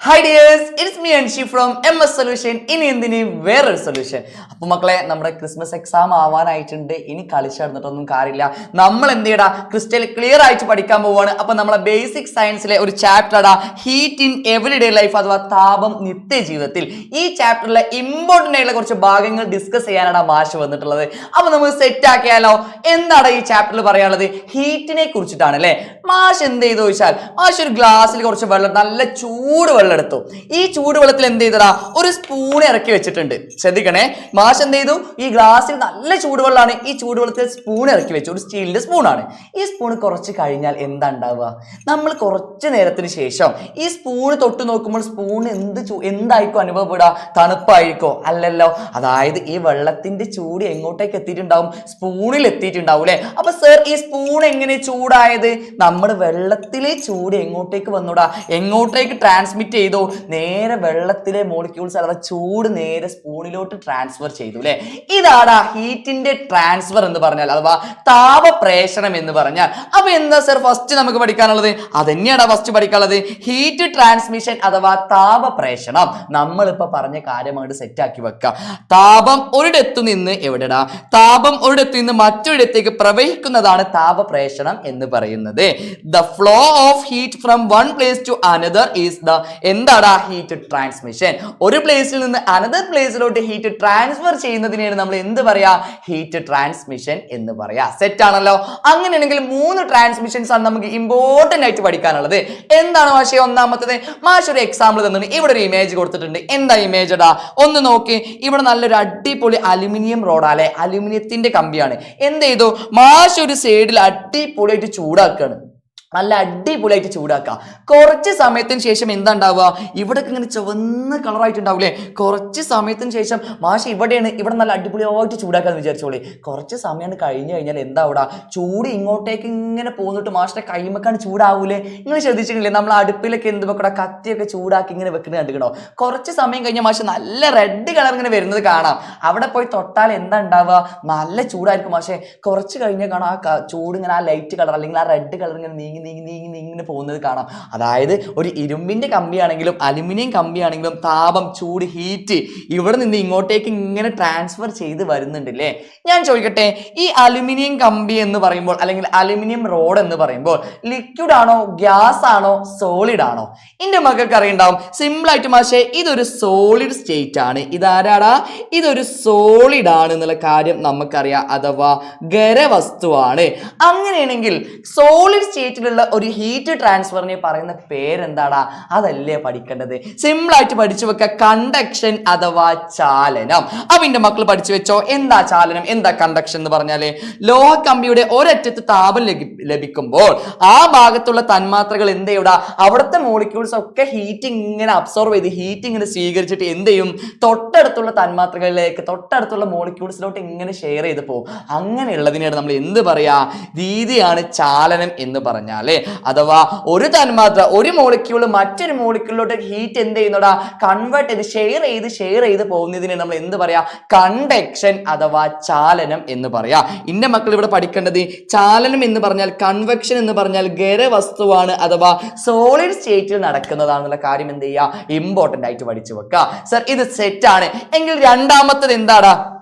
Hi dears it's me Anshi from M S solution ഇനി എന്തിന് വേറൊരു സൊല്യൂഷൻ അപ്പൊ മക്കളെ നമ്മുടെ ക്രിസ്മസ് എക്സാം ആവാനായിട്ടുണ്ട്. ഇനി കളിച്ച് നടന്നിട്ടൊന്നും കാര്യമില്ല. നമ്മൾ എന്ത് ചെയ്യടാ? ക്രിസ്റ്റൽ ക്ലിയർ ആയിട്ട് പഠിക്കാൻ പോവാണ്. അപ്പൊ നമ്മളെ ബേസിക് സയൻസിലെ ഒരു ചാപ്റ്റർ അടാ ഹീറ്റ് ഇൻ എവറിഡേ ലൈഫ് അഥവാ താപം നിത്യജീവിതത്തിൽ. ഈ ചാപ്റ്ററിലെ ഇമ്പോർട്ടന്റ് ആയിട്ടുള്ള കുറച്ച് ഭാഗങ്ങൾ ഡിസ്കസ് ചെയ്യാനാണ് മാഷ് വന്നിട്ടുള്ളത്. അപ്പൊ നമുക്ക് സെറ്റ് ആക്കിയാലോ? എന്താണ് ഈ ചാപ്റ്ററിൽ പറയാനുള്ളത്? ഹീറ്റിനെ കുറിച്ചിട്ടാണ് അല്ലേ? മാഷ് എന്ത് ചെയ്തു ചോദിച്ചാൽ മാഷ് ഒരു ഗ്ലാസ്സിൽ കുറച്ച് വെള്ളം നല്ല ചൂട് വെള്ളം എടുത്തു ഈ ചൂടുവെള്ളത്തിൽ എന്ത് ചെയ്തടാ ഒരു സ്പൂൺ ഇറക്കി വെച്ചിട്ടുണ്ട്. ശ്രദ്ധിക്കണേ. മാഷ് എന്ത് ചെയ്തു? ഈ ഗ്ലാസ്സിൽ നല്ല ചൂടുവെള്ളമാണ്. ഈ ചൂടുവെള്ളത്തിൽ സ്പൂൺ ഇറക്കി വെച്ചു. ഒരു സ്റ്റീലിന്റെ സ്പൂണാണ്. ഈ സ്പൂൺ കുറച്ച് കഴിഞ്ഞാൽ എന്താ ഉണ്ടാവുക? നമ്മൾ കുറച്ച് നേരത്തിന് ശേഷം ഈ സ്പൂൺ തൊട്ട് നോക്കുമ്പോൾ സ്പൂൺ എന്ത് എന്തായിരിക്കും അനുഭവപ്പെടുക? തണുപ്പായിരിക്കോ? അല്ലല്ലോ. അതായത് ഈ വെള്ളത്തിന്റെ ചൂട് എങ്ങോട്ടേക്ക് എത്തിയിട്ടുണ്ടാവും? സ്പൂണിൽ എത്തിയിട്ടുണ്ടാവും അല്ലെ? അപ്പൊ സർ ഈ സ്പൂൺ എങ്ങനെ ചൂടായത്? നമ്മുടെ വെള്ളത്തിലെ ചൂട് എങ്ങോട്ടേക്ക് വന്നൂടാ? എങ്ങോട്ടേക്ക് ട്രാൻസ്മിറ്റ് ചെയ്തു. നേരെ വെള്ളത്തിലെ മോളിക്യൂൾസ് അഥവാ ചൂട് നേരെ സ്പൂണിലോട്ട് ട്രാൻസ്ഫർ ചെയ്തു അല്ലെ ഇതാണ് ഹീറ്റിന്റെ ട്രാൻസ്ഫർ എന്ന് പറഞ്ഞാൽ അഥവാ താപപ്രേഷണം എന്ന് പറഞ്ഞാൽ. അപ്പൊ എന്താ സർ ഫസ്റ്റ് നമുക്ക് പഠിക്കാനുള്ളത്? അതന്നെയാണ് ഫസ്റ്റ് പഠിക്കാനുള്ളത്? ഹീറ്റ് ട്രാൻസ്മിഷൻ അഥവാ താപപ്രേഷണം. നമ്മളിപ്പോ പറഞ്ഞ കാര്യം അങ്ങോട്ട് സെറ്റ് ആക്കി വെക്കാം. താപം ഒരിടത്തു നിന്ന് എവിടെടാ? താപം ഒരിടത്തു നിന്ന് മറ്റൊരിടത്തേക്ക് പ്രവഹിക്കുന്നതാണ് താപപ്രേഷണം എന്ന് പറയുന്നത്. The flow of heat from one place to another is the എന്താടാ ഹീറ്റ് ട്രാൻസ്മിഷൻ ഒരു പ്ലേസിൽ നിന്ന് അനദർ പ്ലേസിലോട്ട് ഹീറ്റ് ട്രാൻസ്ഫർ ചെയ്യുന്നതിനെയാണ് നമ്മൾ എന്ത് പറയാ? ഹീറ്റ് ട്രാൻസ്മിഷൻ എന്ന് പറയാ. സെറ്റ് ആണല്ലോ. അങ്ങനെയാണെങ്കിൽ മൂന്ന് ട്രാൻസ്മിഷൻസ് ആണ് നമുക്ക് ഇമ്പോർട്ടന്റ് ആയിട്ട് പഠിക്കാനുള്ളത്. എന്താണ് മാഷെ ഒന്നാമത്തത്? മാഷ് ഒരു എക്സാമ്പിൾ തന്നിട്ടുണ്ട്. ഇവിടെ ഒരു ഇമേജ് കൊടുത്തിട്ടുണ്ട്. എന്താ ഇമേജ് ഇടാ ഒന്ന് നോക്കി. ഇവിടെ നല്ലൊരു അടിപൊളി അലുമിനിയം റോഡാലെ അലുമിനിയത്തിന്റെ കമ്പിയാണ്. എന്ത് ചെയ്തു? മാഷ് ഒരു സൈഡിൽ അടിപൊളിയായിട്ട് ചൂടാക്കുകയാണ്. നല്ല അടിപൊളിയായിട്ട് ചൂടാക്കുക. കുറച്ച് സമയത്തിന് ശേഷം എന്താ ഉണ്ടാവുക ഇവിടെ ഇങ്ങനെ ചുവന്ന കളറായിട്ടുണ്ടാവില്ലേ കുറച്ച് സമയത്തിന് ശേഷം മാഷ് ഇവിടെയാണ് ഇവിടെ നല്ല അടിപൊളിയായിട്ട് ചൂടാക്കാന്ന് വിചാരിച്ചോളി. കുറച്ച് സമയം കഴിഞ്ഞു കഴിഞ്ഞാൽ എന്താ അവിടെ ചൂട് ഇങ്ങോട്ടേക്ക് ഇങ്ങനെ പോന്നിട്ട് മാഷിന്റെ കൈമക്കാണ് ചൂടാവൂലേ? നിങ്ങൾ ശ്രദ്ധിച്ചിട്ടില്ലേ? നമ്മൾ അടുപ്പിലൊക്കെ എന്ത് വെക്കടാ കത്തിയൊക്കെ ചൂടാക്കി ഇങ്ങനെ വെക്കുന്നത് കണ്ടിക്കണോ കുറച്ച് സമയം കഴിഞ്ഞാൽ മാഷ് നല്ല റെഡ് കളർ ഇങ്ങനെ വരുന്നത് കാണാം. അവിടെ പോയി തൊട്ടാൽ എന്താ ഉണ്ടാവുക നല്ല ചൂടായിരിക്കും മാഷെ. കുറച്ച് കഴിഞ്ഞാൽ കാണാം ആ ചൂട് ഇങ്ങനെ ആ ലൈറ്റ് കളർ അല്ലെങ്കിൽ ആ റെഡ് കളർ ഇങ്ങനെ നീങ്ങി നീങ്ങി നീങ്ങി നീങ്ങി ഇങ്ങനെ പോകുന്നത് കാണാം. അതായത് ഒരു ഇരുമ്പിന്റെ കമ്പിയാണെങ്കിലും അലുമിനിയം കമ്പിയാണെങ്കിലും താപം ചൂട് ഹീറ്റ് ഇവിടെ നിന്ന് ഇങ്ങോട്ടേക്ക് ഇങ്ങനെ ട്രാൻസ്ഫർ ചെയ്ത് വരുന്നുണ്ടല്ലേ ഞാൻ ചോദിക്കട്ടെ ഈ അലുമിനിയം കമ്പി എന്ന് പറയുമ്പോൾ അല്ലെങ്കിൽ അലുമിനിയം റോഡ് എന്ന് പറയുമ്പോൾ ലിക്വിഡ് ആണോ ഗ്യാസ് ആണോ സോളിഡ് ആണോ? എന്റെ മക്കൾക്ക് അറിയണ്ടാവും. സിമ്പിൾ ആയിട്ട് മാഷേ ഇതൊരു സോളിഡ് സ്റ്റേറ്റ് ആണ്. ഇതാരാടാ? ഇതൊരു സോളിഡ് ആണ് എന്നുള്ള കാര്യം നമുക്കറിയാം. അഥവാ ഖരവസ്തുവാണ് അങ്ങനെയാണെങ്കിൽ സോളിഡ് സ്റ്റേറ്റിലുള്ള ഒരു ഹീറ്റ് ട്രാൻസ്ഫറിനെ പറയുന്ന പേരെന്താടാ? അതല്ലേ പഠിക്കേണ്ടത്? സിമ്പിൾ ആയിട്ട് പഠിച്ചു വെക്കുക കണ്ടക്ഷൻ അഥവാ ചാലനം. എന്റെ മക്കൾ പഠിച്ചു വെച്ചോ? എന്താ ചാലനം? എന്താ കണ്ടക്ഷൻ എന്ന് പറഞ്ഞാൽ ലോഹ കമ്പിയുടെ ഒരറ്റത്ത് താപം ലഭി- ലഭിക്കുമ്പോൾ ആ ഭാഗത്തുള്ള തന്മാത്രകൾ എന്ത് ചെയ്യൂടാ? അവിടുത്തെ മോളിക്യൂൾസ് ഒക്കെ ഹീറ്റ് ഇങ്ങനെ അബ്സോർവ് ചെയ്ത് ഹീറ്റ് ഇങ്ങനെ സ്വീകരിച്ചിട്ട് എന്ത് ചെയ്യും? തൊട്ടടുത്തുള്ള തന്മാത്രകളിലേക്ക് തൊട്ടടുത്തുള്ള മോളിക്യൂൾസിലോട്ട് ഇങ്ങനെ ഷെയർ ചെയ്ത് പോകും അങ്ങനെയുള്ളതിനാണ് നമ്മൾ എന്ത് പറയാ? രീതിയാണ് ചാലനം എന്ന് പറഞ്ഞാൽ അഥവാ ഒരു തന്മാത്ര ഒരു മോളിക്യൂൾ മറ്റൊരു മോളിക്യൂളിലോട്ട് ഹീറ്റ് എന്ത് ചെയ്യുന്നടാ? കൺവേർട്ട് ചെയ്ത് ഷെയർ ചെയ്ത് ഷെയർ ചെയ്ത് പോകുന്നതിന് നമ്മൾ എന്ത് പറയാ? കണ്ടക്ഷൻ അഥവാ ചാലനം എന്ന് പറയാ. ഇന്ന മക്കൾ ഇവിടെ പഠിക്കേണ്ടത് ചാലനം എന്ന് പറഞ്ഞാൽ കൺവെക്ഷൻ എന്ന് പറഞ്ഞാൽ ഖരവസ്തുവാണ് അഥവാ സോളിഡ് സ്റ്റേറ്റിൽ നടക്കുന്നതാണെന്നുള്ള കാര്യം എന്ത് ചെയ്യുക? ഇമ്പോർട്ടന്റ് ആയിട്ട് പഠിച്ചു വെക്കുക. സർ ഇത് സെറ്റാണ് എങ്കിൽ രണ്ടാമത്തത് എന്താടാ?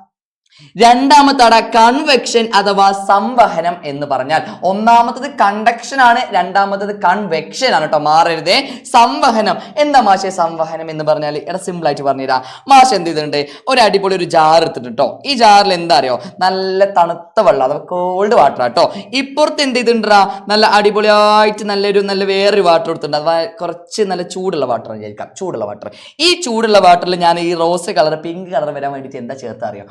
രണ്ടാമത്തട കൺവെക്ഷൻ അഥവാ സംവഹനം എന്ന് പറഞ്ഞാൽ ഒന്നാമത്തത് കണ്ടക്ഷൻ ആണ് രണ്ടാമത്തത് കൺവെക്ഷൻ ആണ് കേട്ടോ മാറരുതേ. സംവഹനം. എന്താ മാഷെ സംവഹനം എന്ന് പറഞ്ഞാൽ? എടാ സിമ്പിൾ ആയിട്ട് പറഞ്ഞുതരാം. മാഷ് എന്ത് ചെയ്തിട്ടുണ്ട്? ഒരു അടിപൊളി ഒരു ജാർ എടുത്തിട്ട് കേട്ടോ ഈ ജാറിൽ എന്താ അറിയോ? നല്ല തണുത്ത വെള്ളം അഥവാ കോൾഡ് വാട്ടർ കേട്ടോ ഇപ്പുറത്ത് എന്ത് ചെയ്തിട്ടുണ്ടാ? നല്ല അടിപൊളിയായിട്ട് നല്ലൊരു നല്ല വേറൊരു വാട്ടർ എടുത്തിട്ടുണ്ട്. അഥവാ കുറച്ച് നല്ല ചൂടുള്ള വാട്ടർ വിചാരിക്കാം. ചൂടുള്ള വാട്ടർ ഈ ചൂടുള്ള വാട്ടറിൽ ഞാൻ ഈ റോസ് കളർ പിങ്ക് കളർ വരാൻ വേണ്ടിയിട്ട് എന്താ ചേർത്ത് അറിയോ?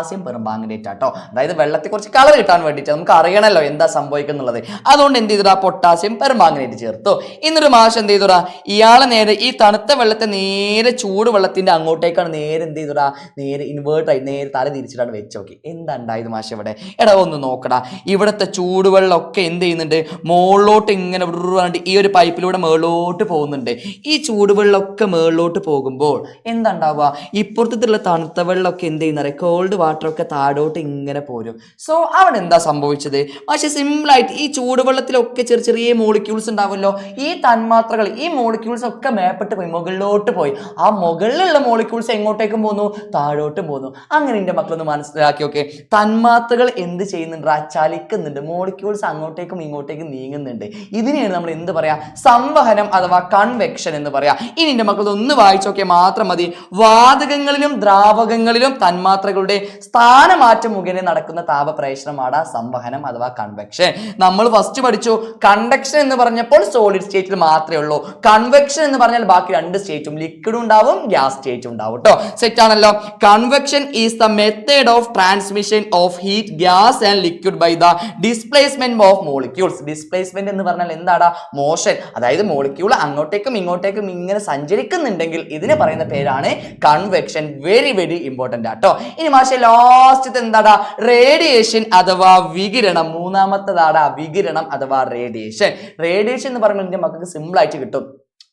പൊട്ടാസ്യം പെർമാംഗനേറ്റ് ആട്ടോ അതായത് വെള്ളത്തെക്കുറിച്ച് കുറച്ച് കളർ കിട്ടാൻ വേണ്ടിയിട്ട് നമുക്ക് അറിയണമല്ലോ എന്താ സംഭവിക്കുന്നുള്ളത്. അതുകൊണ്ട് എന്ത് ചെയ്തുടാ? പൊട്ടാസ്യം പെർമാംഗനേറ്റ് ചേർത്തു. ഇന്നൊരു മാഷ് എന്ത് ചെയ്തുടാ? ഇയാളെ നേരെ ഈ തണുത്ത വെള്ളത്തെ നേരെ ചൂട് വെള്ളത്തിന്റെ അങ്ങോട്ടേക്കാണ് നേരെ എന്ത് ചെയ്തുടാ? നേരെ ഇൻവേർട്ട് ആയി നേരെ തല തിരിച്ചിട്ടാണ് വെച്ച് നോക്കി. എന്താ ഉണ്ടായത് മാഷ് ഇവിടെ? എടാ ഒന്ന് നോക്കടാ. ഇവിടുത്തെ ചൂടുവെള്ളമൊക്കെ എന്ത് ചെയ്യുന്നുണ്ട്? മുകളിലോട്ട് ഇങ്ങനെ വിടുവാണ്ട് ഈ ഒരു പൈപ്പിലൂടെ മുകളിലോട്ട് പോകുന്നുണ്ട്. ഈ ചൂടുവെള്ളമൊക്കെ മുകളിലോട്ട് പോകുമ്പോൾ എന്താ ഉണ്ടാവുക? ഇപ്പുറത്തുള്ള തണുത്ത വെള്ളമൊക്കെ എന്ത് ചെയ്യുന്ന കോൾഡ് വാട്ടർ വാട്ടറൊക്കെ താഴോട്ട് ഇങ്ങനെ പോരും. സോ അവിടെ എന്താ സംഭവിച്ചത്? പക്ഷെ സിമ്പിളായിട്ട് ഈ ചൂടുവെള്ളത്തിലൊക്കെ ചെറിയ ചെറിയ മോളിക്യൂൾസ് ഉണ്ടാവുമല്ലോ. ഈ തന്മാത്രകൾ ഈ മോളിക്യൂൾസ് ഒക്കെ മേപ്പെട്ട് പോയി മുകളിലോട്ട് പോയി. ആ മുകളിലുള്ള മോളിക്യൂൾസ് എങ്ങോട്ടേക്കും പോന്നു? താഴോട്ടും പോന്നു. അങ്ങനെ എന്റെ മക്കളൊന്ന് മനസ്സിലാക്കി ഓക്കെ തന്മാത്രകൾ എന്ത് ചെയ്യുന്നുണ്ട്? ചലിക്കുന്നുണ്ട്. മോളിക്യൂൾസ് അങ്ങോട്ടേക്കും ഇങ്ങോട്ടേക്കും നീങ്ങുന്നുണ്ട്. ഇതിനെയാണ് നമ്മൾ എന്ത് പറയാ? സംവഹനം അഥവാ കൺവെക്ഷൻ എന്ന് പറയാ. ഇനി എന്റെ മക്കൾ ഒന്ന് വായിച്ചോക്കെ മാത്രം മതി. വാതകങ്ങളിലും ദ്രാവകങ്ങളിലും തന്മാത്രകളുടെ സ്ഥാനമാറ്റം മുഖേന നടക്കുന്ന താപപ്രേഷണമാണ് സംവഹനം അഥവാ കൺവെക്ഷൻ നമ്മൾ ഫസ്റ്റ് പഠിച്ചു കണ്ടക്ഷൻ എന്ന് പറഞ്ഞപ്പോൾ സോളിഡ് സ്റ്റേറ്റിൽ മാത്രമേ ഉള്ളൂ. കൺവെക്ഷൻ എന്ന് പറഞ്ഞാൽ ബാക്കി രണ്ട് സ്റ്റേറ്റും ലിക്വിഡ് ഉണ്ടാവും ഗ്യാസ് സ്റ്റേറ്റ് ഉണ്ടാവും കേട്ടോ സെറ്റ് ആണല്ലോ. Convection is the method of transmission of heat gas and liquid by the displacement of molecules displacement എന്ന് പറഞ്ഞാൽ എന്താടാ? മോഷൻ. അതായത് മോളിക്യൂൾ അങ്ങോട്ടേക്കും ഇങ്ങോട്ടേക്കും ഇങ്ങനെ സഞ്ചരിക്കുന്നുണ്ടെങ്കിൽ ഇതിന് പറയുന്ന പേരാണ് കൺവെക്ഷൻ വെരി വെരി ഇമ്പോർട്ടന്റ് ആട്ടോ ഇനി മാഷെ ലാസ്റ്റ് എന്താടാ? റേഡിയേഷൻ അഥവാ വികിരണം. മൂന്നാമത്തതാടാ വികിരണം അഥവാ റേഡിയേഷൻ റേഡിയേഷൻ എന്ന് പറയുമ്പോൾ എന്റെ മക്കൾക്ക് സിമ്പിൾ ആയിട്ട് കിട്ടും.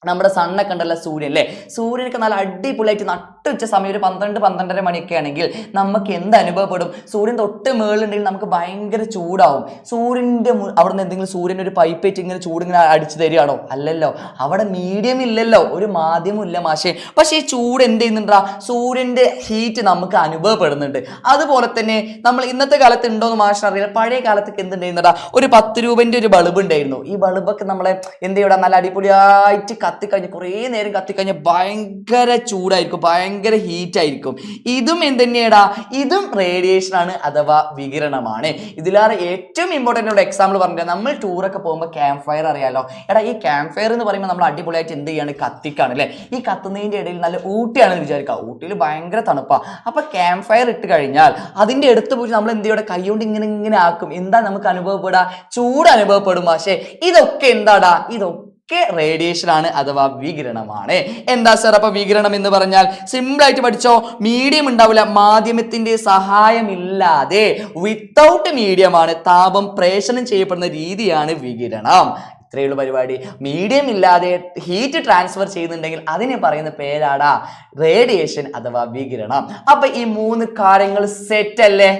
നമ്മുടെ സണ്ണൊക്കെ ഉണ്ടല്ലോ സൂര്യൻ അല്ലേ? സൂര്യനൊക്കെ നല്ല അടിപൊളിയായിട്ട് നട്ടുവെച്ച സമയം ഒരു പന്ത്രണ്ട് പന്ത്രണ്ടര മണിയൊക്കെ ആണെങ്കിൽ നമുക്ക് എന്ത് അനുഭവപ്പെടും? സൂര്യൻ തൊട്ട് മേളിലുണ്ടെങ്കിൽ നമുക്ക് ഭയങ്കര ചൂടാവും. സൂര്യന്റെ അവിടെ നിന്ന് എന്തെങ്കിലും സൂര്യൻ ഒരു പൈപ്പ് പൈപ്പേറ്റ് ഇങ്ങനെ ചൂട് ഇങ്ങനെ അടിച്ചു തരികയാണോ? അല്ലല്ലോ. അവിടെ മീഡിയം ഇല്ലല്ലോ. ഒരു മാധ്യമം ഇല്ല മാഷേ. പക്ഷേ ഈ ചൂട് എന്ത് ചെയ്യുന്നുണ്ടാ? സൂര്യന്റെ ഹീറ്റ് നമുക്ക് അനുഭവപ്പെടുന്നുണ്ട്. അതുപോലെ തന്നെ നമ്മൾ ഇന്നത്തെ കാലത്ത് ഉണ്ടോ എന്ന് മാഷിന് അറിയില്ല. പഴയ കാലത്തൊക്കെ എന്തുണ്ടായിരുന്നടാ ഒരു പത്ത് രൂപന്റെ ഒരു ബൾബ് ഉണ്ടായിരുന്നു. ഈ ബൾബൊക്കെ നമ്മളെ എന്ത് ചെയ്യണം നല്ല അടിപൊളിയായിട്ട് കത്തിക്കഴിഞ്ഞ് കുറേ നേരം കത്തിക്കഴിഞ്ഞ് ഭയങ്കര ചൂടായിരിക്കും. ഭയങ്കര ഹീറ്റ് ആയിരിക്കും. ഇതും എന്ത് തന്നെയാടാ ഇതും റേഡിയേഷൻ ആണ് അഥവാ വികിരണമാണ്. ഇതിലാറ് ഏറ്റവും ഇമ്പോർട്ടന്റ് ഒരു എക്സാമ്പിൾ പറഞ്ഞിട്ട് നമ്മൾ ടൂറൊക്കെ പോകുമ്പോൾ ക്യാമ്പ് ഫയർ അറിയാലോ? എടാ ഈ ക്യാമ്പ് ഫയർ എന്ന് പറയുമ്പോൾ നമ്മൾ അടിപൊളിയായിട്ട് എന്ത് ചെയ്യാണ്? കത്തിക്കാണ് അല്ലേ? ഈ കത്തുന്നതിന്റെ ഇടയിൽ നല്ല ഊട്ടിയാണെന്ന് വിചാരിക്കുക. ഊട്ടിയിൽ ഭയങ്കര തണുപ്പാണ് അപ്പോൾ ക്യാമ്പ് ഫയർ ഇട്ട് കഴിഞ്ഞാൽ അതിന്റെ അടുത്ത് പോയി നമ്മൾ എന്ത് ചെയ്യണം കൈ കൊണ്ട് ഇങ്ങനെ ഇങ്ങനെ ആക്കും. എന്താ നമുക്ക് അനുഭവപ്പെടാ ചൂട് അനുഭവപ്പെടും. പക്ഷേ ഇതൊക്കെ എന്താടാ? ഇതൊക്കെ ഒക്കെ റേഡിയേഷൻ ആണ് അഥവാ വികിരണമാണ്. എന്താ സാർ അപ്പൊ വികിരണം എന്ന് പറഞ്ഞാൽ? സിമ്പിൾ ആയിട്ട് പഠിച്ചോ? മീഡിയം ഉണ്ടാവില്ല മാധ്യമത്തിന്റെ സഹായമില്ലാതെ വിത്തൗട്ട് മീഡിയമാണ് താപം പ്രേഷണം ചെയ്യപ്പെടുന്ന രീതിയാണ് വികിരണം. ഇത്രയുള്ള പരിപാടി. മീഡിയം ഇല്ലാതെ ഹീറ്റ് ട്രാൻസ്ഫർ ചെയ്യുന്നുണ്ടെങ്കിൽ അതിന് പറയുന്ന പേരാടാ റേഡിയേഷൻ അഥവാ വികിരണം. അപ്പൊ ഈ മൂന്ന് കാര്യങ്ങൾ സെറ്റ് അല്ലേ?